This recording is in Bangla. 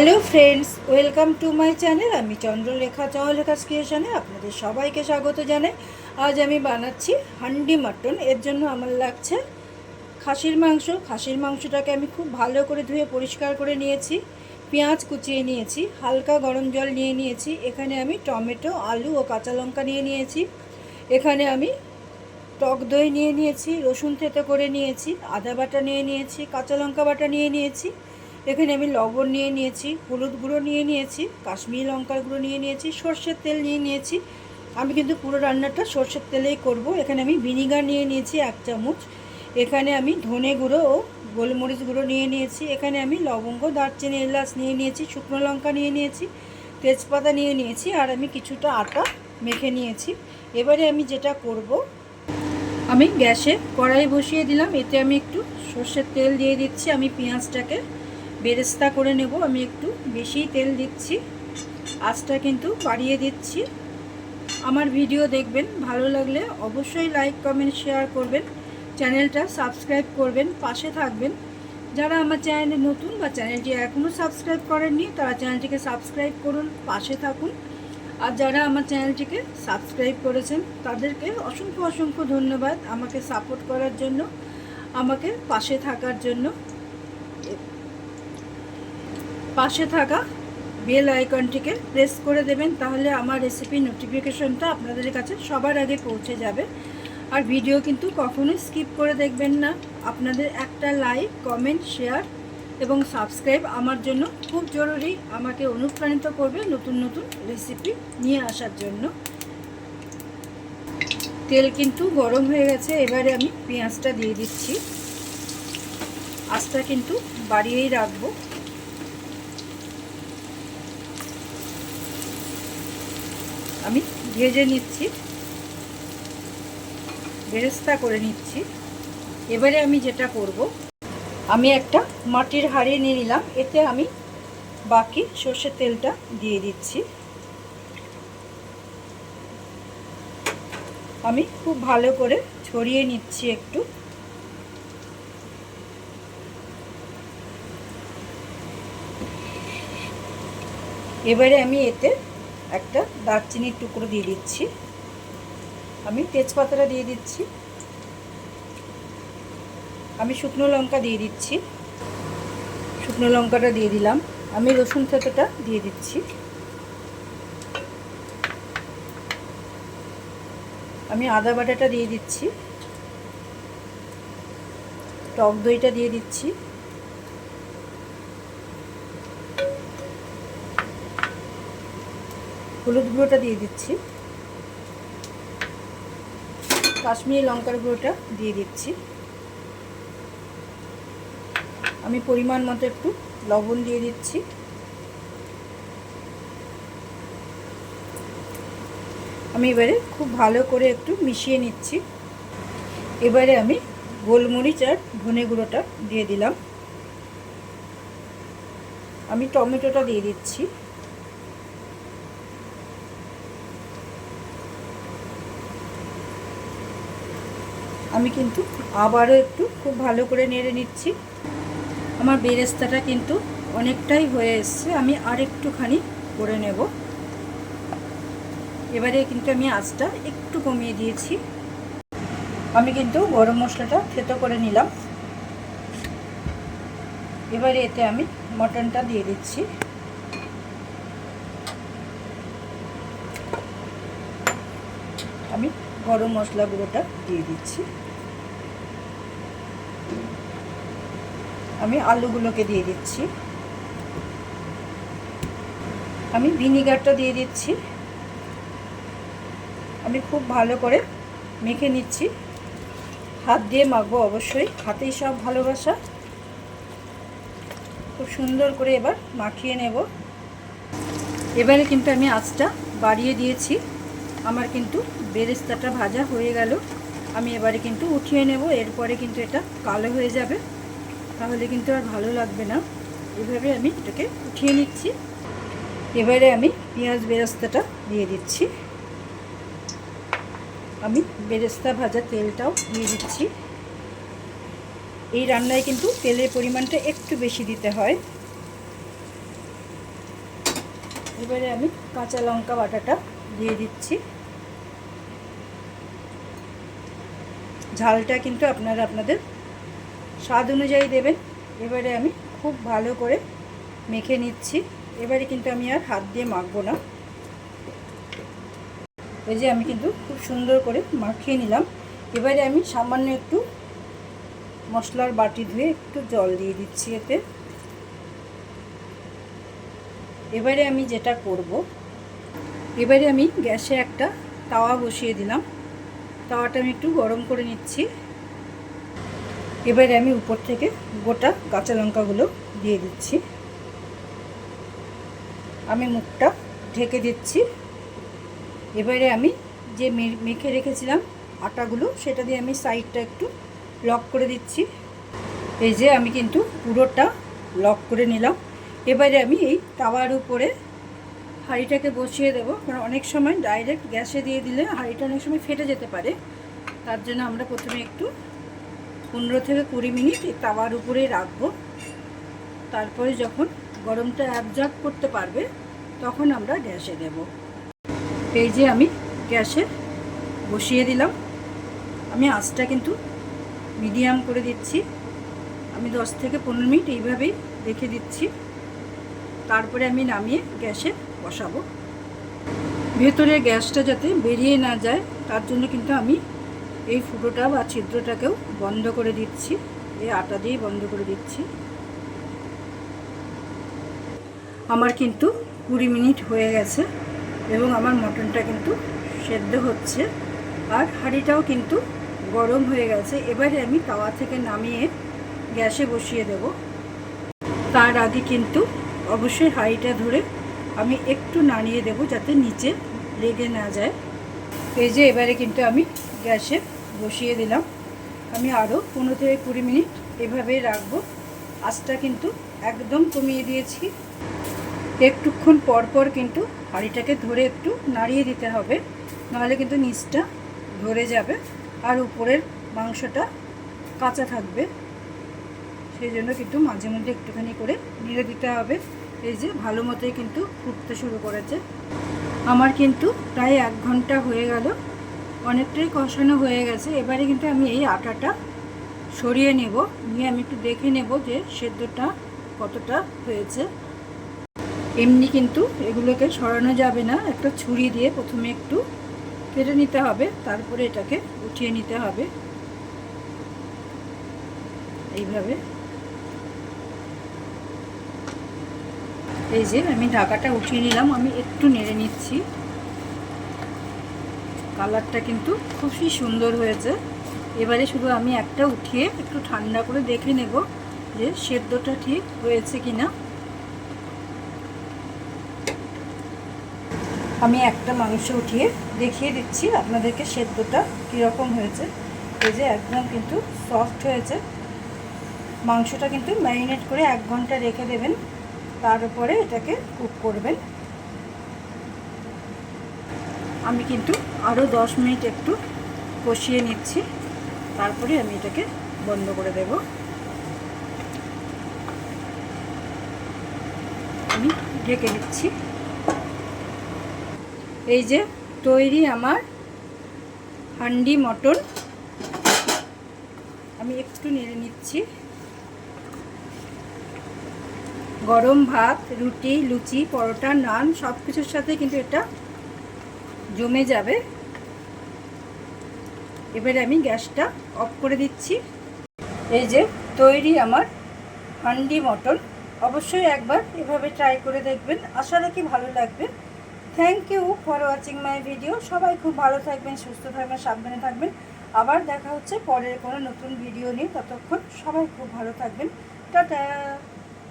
Hello friends, welcome to my channel. আমি চন্দ্রলেখা চন্দ্রলেখা ক্রিয়েশনে আপনাদের সবাইকে স্বাগত জানাই। আজ আমি বানাচ্ছি হান্ডি মাটন। এর জন্য আমার লাগছে খাসির মাংস। খাসির মাংসটাকে আমি খুব ভালো করে ধুয়ে পরিষ্কার করে নিয়েছি, পেঁয়াজ কুচিয়ে নিয়েছি, হালকা গরম জল নিয়ে নিয়েছি। এখানে আমি টমেটো, আলু ও কাঁচা লঙ্কা নিয়ে নিয়েছি। এখানে আমি টক দই নিয়ে নিয়েছি, রসুন থেতো করে নিয়েছি, আদা বাটা নিয়ে নিয়েছি, কাঁচা লঙ্কা বাটা নিয়ে নিয়েছি। এখানে আমি লবণ নিয়ে নিয়েছি, হলুদ গুঁড়ো নিয়ে নিয়েছি, কাশ্মীরি লঙ্কার গুঁড়ো নিয়ে নিয়েছি, সর্ষের তেল নিয়ে নিয়েছি। আমি কিন্তু পুরো রান্নাটা সর্ষের তেলেই করব। এখানে আমি ভিনিগার নিয়ে নিয়েছি এক চামচ। এখানে আমি ধনে গুঁড়ো ও গোলমরিচ গুঁড়ো নিয়ে নিয়েছি। এখানে আমি লবঙ্গ, দারচিনি, এলাচ নিয়ে নিয়েছি, শুকনো লঙ্কা নিয়ে নিয়েছি, তেজপাতা নিয়ে নিয়েছি আর আমি কিছুটা আটা মেখে নিয়েছি। এবারে আমি যেটা করব, আমি গ্যাসে কড়াই বসিয়ে দিলাম। এতে আমি একটু সর্ষের তেল দিয়ে দিচ্ছি। আমি পেঁয়াজটাকে বেরেস্তা করে নেব। আমি একটু বেশি তেল দিচ্ছি। আঁচটা কিন্তু বাড়িয়ে দিচ্ছি। আমার ভিডিও দেখবেন, ভালো লাগলে অবশ্যই লাইক, কমেন্ট, শেয়ার করবেন। চ্যানেলটা সাবস্ক্রাইব করবেন, পাশে থাকবেন। যারা আমার চ্যানেলে নতুন বা চ্যানেলটি এখনও সাবস্ক্রাইব করেননি, তারা চ্যানেলটিকে সাবস্ক্রাইব করুন, পাশে থাকুন। আর যারা আমার চ্যানেলটিকে সাবস্ক্রাইব করেছেন, তাদেরকে অসংখ্য অসংখ্য ধন্যবাদ আমাকে সাপোর্ট করার জন্য, আমাকে পাশে থাকার জন্য। পাশে থাকা বেল আইকনটিকে প্রেস করে দেবেন, তাহলে আমার রেসিপি নোটিফিকেশনটা আপনাদের কাছে সবার আগে পৌঁছে যাবে। আর ভিডিও কিন্তু কখনোই স্কিপ করে দেখবেন না। আপনাদের একটা লাইক কমেন্ট শেয়ার এবং সাবস্ক্রাইব আমার জন্য খুব জরুরি। আমাকে অনুপ্রাণিত করবে নতুন নতুন রেসিপি নিয়ে আসার জন্য। তেল কিন্তু গরম হয়ে গেছে, এবারে আমি পেঁয়াজটা দিয়ে দিচ্ছি। আঁচটা কিন্তু বাড়িয়েই রাখব। আমি ভেজে নিচ্ছি। বেরেস্তা করে নিচ্ছি। এবারে আমি যেটা করব, আমি একটা মাটির হাঁড়ি নিয়ে নিলাম। এতে আমি বাকি সর্ষের তেলটা দিয়ে দিচ্ছি। আমি খুব ভালো করে ছড়িয়ে নিচ্ছি একটু। এবারে আমি এতে একটা দারচিনির টুকরো দিয়ে দিচ্ছি। আমি তেজপাতাটা দিয়ে দিচ্ছি। আমি শুকনো লঙ্কা দিয়ে দিচ্ছি। শুকনো লঙ্কাটা দিয়ে দিলাম। আমি রসুন থেতোটা দিয়ে দিচ্ছি। আমি আদা বাটাটা দিয়ে দিচ্ছি। টক দইটা দিয়ে দিচ্ছি। হলুদ গুঁড়োটা দিয়ে দিচ্ছি। কাশ্মীরি লঙ্কার গুঁড়োটা দিয়ে দিচ্ছি। আমি পরিমাণ মতো একটু লবণ দিয়ে দিচ্ছি। আমি এবারে খুব ভালো করে একটু মিশিয়ে নিচ্ছি। এবারে আমি গোলমরিচ আর ধনে গুঁড়োটা দিয়ে দিলাম। আমি টমেটোটা দিয়ে দিচ্ছি। আমি কিন্তু আবারও একটু খুব ভালো করে নেড়ে নিচ্ছি। আমার বেরেস্তাটা কিন্তু অনেকটাই হয়ে এসছে, আমি আর একটুখানি করে নেব। এবারে কিন্তু আমি আঁচটা একটু কমিয়ে দিয়েছি। আমি কিন্তু গরম মশলাটা থেতো করে নিলাম। এবারে এতে আমি মটনটা দিয়ে দিচ্ছি আমি গরম মশলা গুঁড়োটা দিয়ে দিচ্ছি। আমি আলুগুলোকে দিয়ে দিচ্ছি। আমি ভিনিগারটা দিয়ে দিচ্ছি। আমি খুব ভালো করে মেখে নিচ্ছি। হাত দিয়ে মাখবো অবশ্যই। হাতেই সব ভালোবাসা। খুব সুন্দর করে এবার মাখিয়ে নেব। এবারে কিন্তু আমি আঁচটা বাড়িয়ে দিয়েছি। আমার কিন্তু বেরেস্তাটা ভাজা হয়ে গেল। আমি এবারে কিন্তু উঠিয়ে নেব, এরপরে কিন্তু এটা কালো হয়ে যাবে। তাহলে কিন্তু আর ভালো লাগবে না। এভাবে আমি এটাকে উঠিয়ে নিচ্ছি। এবারে আমি পেঁয়াজ বেরেস্তাটা দিয়ে দিচ্ছি। আমি বেরেস্তা ভাজা তেলটাও দিয়ে দিচ্ছি। এই রান্নায় কিন্তু তেলের পরিমাণটা একটু বেশি দিতে হয়। এবারে আমি কাঁচা লঙ্কা বাটাটা দিয়ে দিচ্ছি। ঝালটা কিন্তু আপনারা আপনাদের স্বাদ অনুযায়ী দেবেন। এবারে আমি খুব ভালো করে মেখে নিচ্ছি। এবারে কিন্তু আমি আর হাত দিয়ে মাখবো না। এই যে আমি কিন্তু খুব সুন্দর করে মাখিয়ে নিলাম। এবারে আমি সামান্য একটু মশলার বাটি ধুয়ে একটু জল দিয়ে দিচ্ছি এতে। এবারে আমি যেটা করব, এবারে আমি গ্যাসে একটা তাওয়া বসিয়ে দিলাম। তাওয়াটা আমি একটু গরম করে নিচ্ছি। এবারে আমি উপর থেকে গোটা কাঁচা লঙ্কাগুলো দিয়ে দিচ্ছি। আমি মুখটা ঢেকে দিচ্ছি। এবারে আমি যে মেখে রেখেছিলাম আটাগুলো, সেটা দিয়ে আমি সাইডটা একটু লক করে দিচ্ছি। এই যে আমি কিন্তু পুরোটা লক করে নিলাম। এবারে আমি এই তাওয়ার উপরে হাঁড়িটাকে বসিয়ে দেবো, কারণ অনেক সময় ডাইরেক্ট গ্যাসে দিয়ে দিলে হাঁড়িটা অনেক সময় ফেটে যেতে পারে। তার জন্য আমরা প্রথমে একটু পনেরো থেকে কুড়ি মিনিট এই তাওয়ার উপরেই রাখব। তারপরে যখন গরমটা অ্যাবজর্ব করতে পারবে, তখন আমরা গ্যাসে দেব। এই যে আমি গ্যাসে বসিয়ে দিলাম। আমি আঁচটা কিন্তু মিডিয়াম করে দিচ্ছি। আমি দশ থেকে পনেরো মিনিট এইভাবেই রেখে দিচ্ছি। তারপরে আমি নামিয়ে গ্যাসে বসাবো। ভেতরে গ্যাসটা যাতে বেরিয়ে না যায়, তার জন্য কিন্তু আমি এই ফুটোটা বা ছিদ্রটাকেও বন্ধ করে দিচ্ছি। এই আটা দিয়েই বন্ধ করে দিচ্ছি। আমার কিন্তু কুড়ি মিনিট হয়ে গেছে এবং আমার মটনটা কিন্তু সেদ্ধ হচ্ছে। আর হাঁড়িটাও কিন্তু গরম হয়ে গেছে। এবারে আমি তাওয়া থেকে নামিয়ে গ্যাসে বসিয়ে দেব। তার আগে কিন্তু অবশ্যই হাঁড়িটা ধরে আমি একটু নাড়িয়ে দেব যাতে নিচে লেগে না যায়। এই যে এবারে কিন্তু আমি গ্যাসে বসিয়ে দিলাম। আমি আরও পনেরো থেকে কুড়ি মিনিট এভাবেই রাখব। আঁচটা কিন্তু একদম কমিয়ে দিয়েছি। একটুক্ষণ পর পর কিন্তু হাঁড়িটাকে ধরে একটু নাড়িয়ে দিতে হবে। নাহলে কিন্তু নিচটা ধরে যাবে আর উপরের মাংসটা কাঁচা থাকবে। সেই জন্য কিন্তু মাঝে মধ্যে একটুখানি করে নেড়ে দিতে হবে। এই যে ভালো মতোই কিন্তু ফুটতে শুরু করেছে। আমার কিন্তু প্রায় এক ঘণ্টা হয়ে গেল। অনেকটাই কষানো হয়ে গেছে। এবারে কিন্তু আমি এই আটাটা সরিয়ে নেব। নিয়ে আমি একটু দেখে নেব যে সেদ্ধটা কতটা হয়েছে। এমনি কিন্তু এগুলোকে সরানো যাবে না। একটা ছুরি দিয়ে প্রথমে একটু কেটে নিতে হবে। তারপরে এটাকে উঠিয়ে নিতে হবে। এইভাবে এই যে আমি ঢাকাটা উঠিয়ে নিলাম, আমি একটু নেড়ে নিচ্ছি। কালারটা কিন্তু খুবই সুন্দর হয়েছে। এবারে শুধু আমি একটা উঠিয়ে একটু ঠান্ডা করে দেখে নেব যে সেদ্ধটা ঠিক হয়েছে কি না আমি একটা মাংস উঠিয়ে দেখিয়ে দিচ্ছি আপনাদেরকে সেদ্ধটা কীরকম হয়েছে। এই যে একদম কিন্তু সফট হয়েছে। মাংসটা কিন্তু ম্যারিনেট করে এক ঘণ্টা রেখে দেবেন। তার উপরে এটাকে কুক করবেন। আমি কিন্তু আরও দশ মিনিট একটু কষিয়ে নিচ্ছি। তারপরে আমি এটাকে বন্ধ করে দেব। আমি ঢেকে দিচ্ছি এই যে তৈরি আমার হান্ডি মটন, আমি একটু নেড়ে নিচ্ছি। গরম ভাত, রুটি, লুচি, পরোটা, নান সব কিছুর সাথে কিন্তু এটা জমে যাবে। এবারে আমি গ্যাসটা অফ করে দিচ্ছি। এই যে তৈরি আমার হান্ডি মটন। অবশ্যই একবার এভাবে ট্রাই করে দেখবেন। আশা রাখি ভালো লাগবে। Thank you for watching my video সবাই খুব ভালো থাকবেন, সুস্থ থাকবেন, সাবধানে থাকবেন। আবার দেখা হচ্ছে পরের কোনো নতুন ভিডিও নিয়ে। ততক্ষণ সবাই খুব ভালো থাকবেন। টাটা!